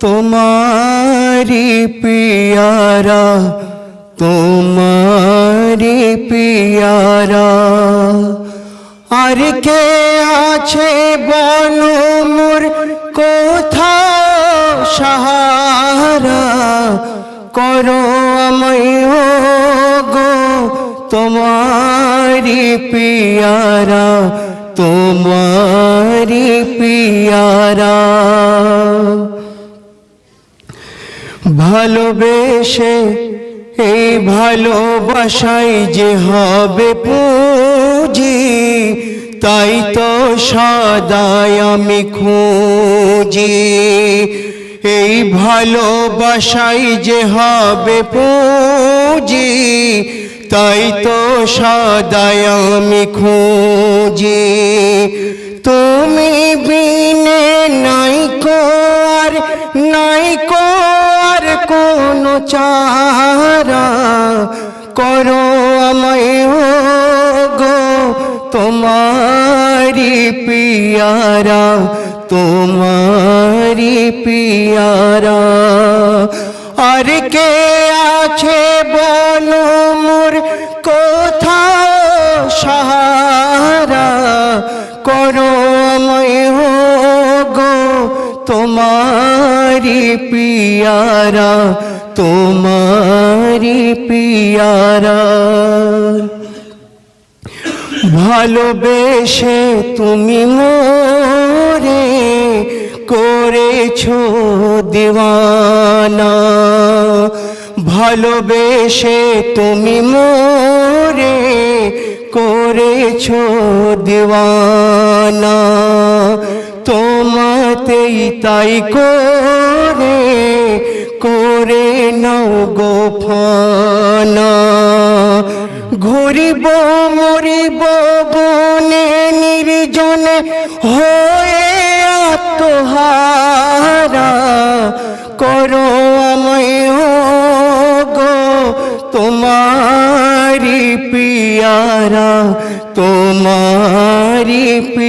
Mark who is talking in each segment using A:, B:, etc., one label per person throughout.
A: তোমারি পিয়ারা তোমারি পিয়ারা। আর কে আছে বলো মোর, কোথাও সাহারা। করো আমায় গো, তোমারি পিয়ারা তোমারি পিয়ারা। ভালোবেসে এই ভালোবাসাই যে হবে পুঁজি, তাই তো সদাই আমি খুঁজি। এই ভালোবাসাই যে হবে পুঁজি, তাই তো সদাই আমি খুঁজি। তুমি বিনে নাই নাই আর কোনো চারা করো আমায় গো তোমারি পিয়ারা তোমারি পিয়ারা। আর কে আছে বলো মোর কোথাও সাহারা করো আমায় গো তোমারি পিয়ারা তোমারি পিয়ারা ভালোবেসে তুমি মোরে করেছ দিওয়ানা ভালোবেসে তুমি মোরে করেছ দিওয়ানা তোমাতেই তাই করে করে নাও গোফানা ঘুরিব, মরিব, বনে নির্জনে হয়ে আত্মহারা। করো আমায় গো তোমারি পিয়ারা তোমারি পিয়ারা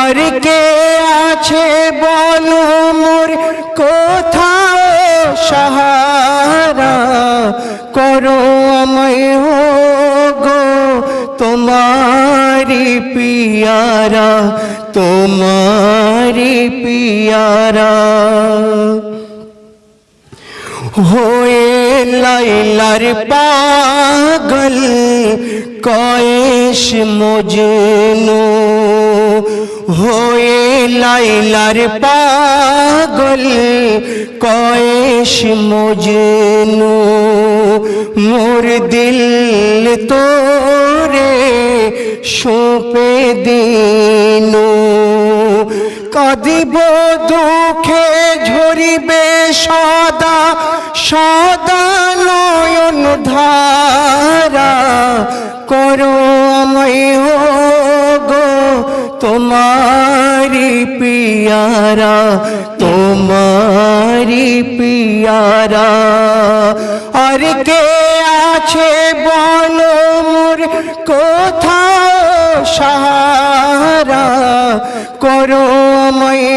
A: আর কে আছে বলো মোর কোথাও সাহারা। করো আমায় গো তোমারি পিয়ারা তোমারি পিয়ারা। হয়ে লাইলার পাগল কয়েস মজনু। হয়ে লাইলার পাগল কয়েস মজনু। মোর দিল তোরে সোপে দিনু। কাঁদিব দুঃখে ঝরিবে সদা সদা নয়ন ধারা করো আমায় গো তোমারি পিয়ারা তোমারি পিয়ারা। আর কে আছে বলো মোর কোথাও সাহারা, করো আমায়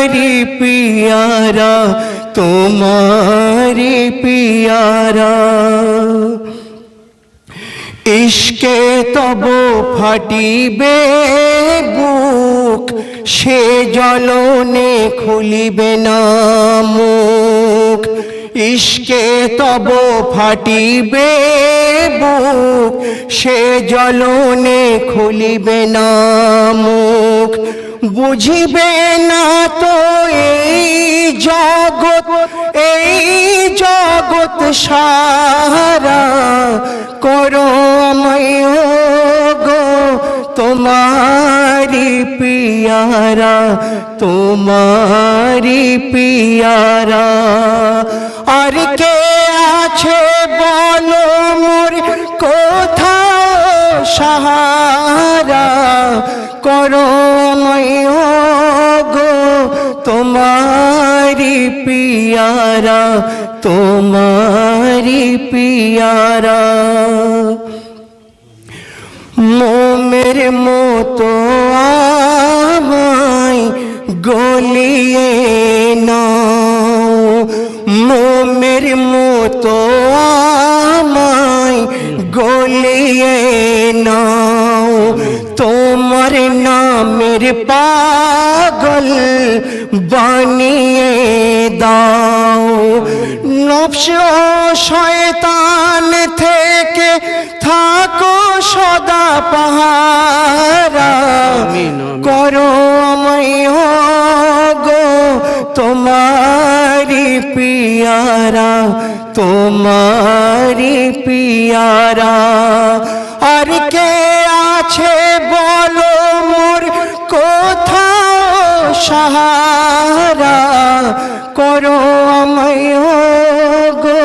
A: তোমারি পিয়ারা তোমারি পিয়ারা। ইশকে তব ফাটিবে বুক, সে জলনে খুলিবে না মুখ। ইশকে তব ফাটিবে বুক, সে জলনে খুলিবে না মুখ। বুঝিবে না তো এই জগৎ এই জগৎ সারা করো গো তোমারি পিয়ারা তোমারি পিয়ারা। আর কে আছে বলো মোর কোথাও সাহারা, করো তোমারি পিয়ারা তোমারি পিয়ারা। মোমের মতো আমায় গলিয়ে নাও। মোমের মতো আমায় গলিয়ে নাও। তোমার নামের পাগল বানিয়ে দাও। নবস শয়তান থেকে থাকো সদা পাহারা। করো গো তোমারি পিয়ারা তোমারি পিয়ারা। আর কে আছে বলো মোর কোথাও সাহারা করো আমায় গো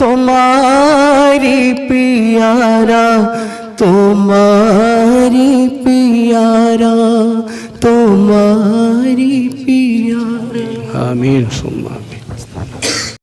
A: তোমারি পিয়ারা তোমারি পিয়ারা তোমারি পিয়ারা।
B: আমিন আমিন